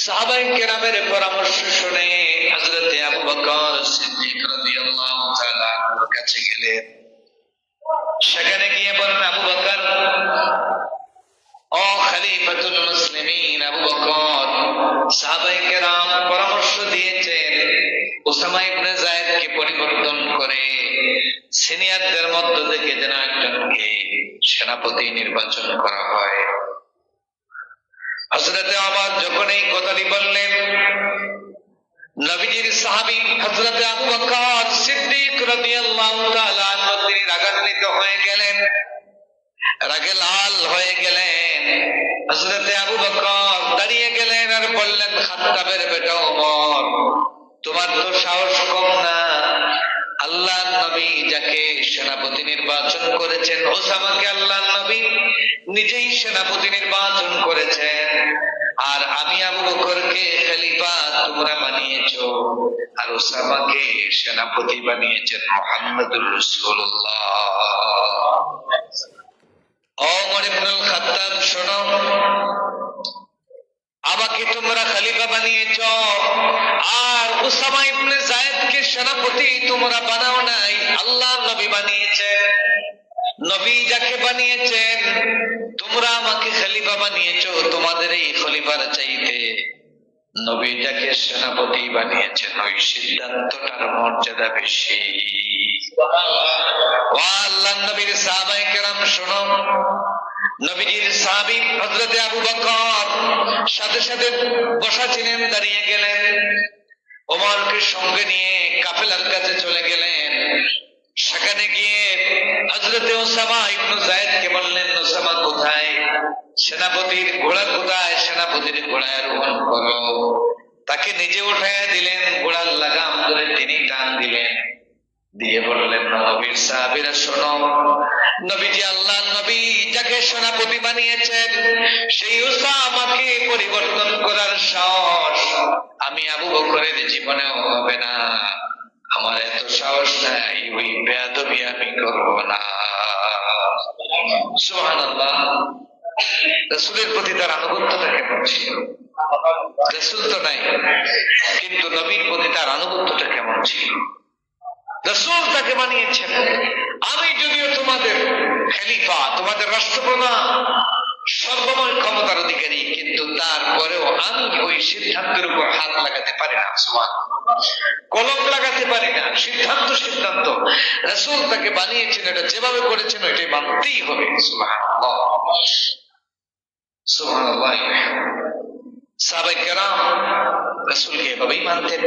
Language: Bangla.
সাহাবাই কেরামের পরামর্শ শুনে হযরতে আবু বকর সিদ্দিক রাদিয়াল্লাহু তাআলা কাছে গেলেন। সেখানে গিয়ে বলেন, আবু বকর, ও খলিফাতুল মুসলিমিন, আবু বকর সাহাবাই কেরাম পরামর্শ দিয়েছেন ওসামা ইবনে যায়েদকে পরিবর্তন করে সিনিয়রদের মধ্য থেকে যেন একজনকে সেনাপতি নির্বাচন করা হয়। হজরতে আবার যখন এই কথাটি বললেন, নবীজির সাহাবী হজরতে আবু সিদ্দিক রাদিয়াল্লাহু তাআলা তিনি রাগান্বিত হয়ে গেলেন, রাগে লাল হয়ে গেলেন। হজরতে আবু বকর দাঁড়িয়ে গেলেন আর বললেন, খাত্তাবের বেটা ওমর, তোমার তো সাহস কম না। আল্লাহ নবী যাকে সেনাপতি নির্বাচন করেছেন ওসামাকে আল্লাহ নবী নিজেই সেনাপতি নির্বাচন করেছেন। আর আমি আবু বকরকে খলিফা তোমরা বানিয়েছ, আর ওসামাকে সেনাপতি বানিয়েছেন মোহাম্মদুর রাসূলুল্লাহ। আমাকে তোমরা খলিফা বানিয়েছ আর উসামা ইবনে জায়েদকে সেনাপতি তোমরা বানাও নাই আল্লাহ নবী বানিয়েছেন নবী যাকে বানিয়েছেন তোমরা আমাকে খলিফা বানিয়েছ তোমাদের এই খলিফার চাইতে নবী যাকে সেনাপতি বানিয়েছেন ওই সিদ্ধান্তটার মর্যাদা বেশি আল্লাহ নবীর সাহাবায়ে কেরাম শোনো নবীজির সাহাবী হযরতে আবু বকর সাথে সাথে বসা ছিলেন দাঁড়িয়ে গেলেন। ওমরকে সঙ্গে নিয়ে কাফেলার কাছে চলে গেলেন। সেখানে গিয়ে হযরতে ওসামা ইবনু যায়েদকে বললেন, ওসামা কোথায়? সেনাপতির ঘোড়া কোথায়? সেনাপতির ঘোড়ায় আরোহণ করো। তাকে নিজে উঠায় দিলেন, ঘোড়ার লাগাম ধরে তিনি টান দিলেন। দিয়ে বললেন, নবীর সাহাবীরা, শোনো, নবীজি আল্লাহ, নবী যাকে সেনাপতি বানিয়েছেন, সেই উসামাকে পরিবর্তন করার সাহস আমি আবু বকরের জীবনেও হবে না। আমার এত সাহস নাই, ওই বেয়াদবি আমি করব না। সুবহানাল্লাহ। রাসূলের প্রতি তার আনুগত্যটা কেমন ছিল? রাসূল তো নাই, কিন্তু নবীর প্রতি তার আনুগত্যটা কেমন ছিল? রসুল তাকে বানিয়েছেন। আমি যদিও তোমাদের খেলিফা, তোমাদের রাষ্ট্রপ্রধান, সর্বময় ক্ষমতার অধিকারী, কিন্তু তারপরেও আমি ওই সিদ্ধান্তের উপর হাত লাগাতে পারি না সুমান কলম লাগাতে পারি না, সিদ্ধান্ত সিদ্ধান্ত। রসুল তাকে বানিয়েছেন, এটা যেভাবে করেছেন, ওইটাই মানতেই হবে সুমান সুমান সাহাবাই কেরাম রসুলকে এভাবেই মানতেন।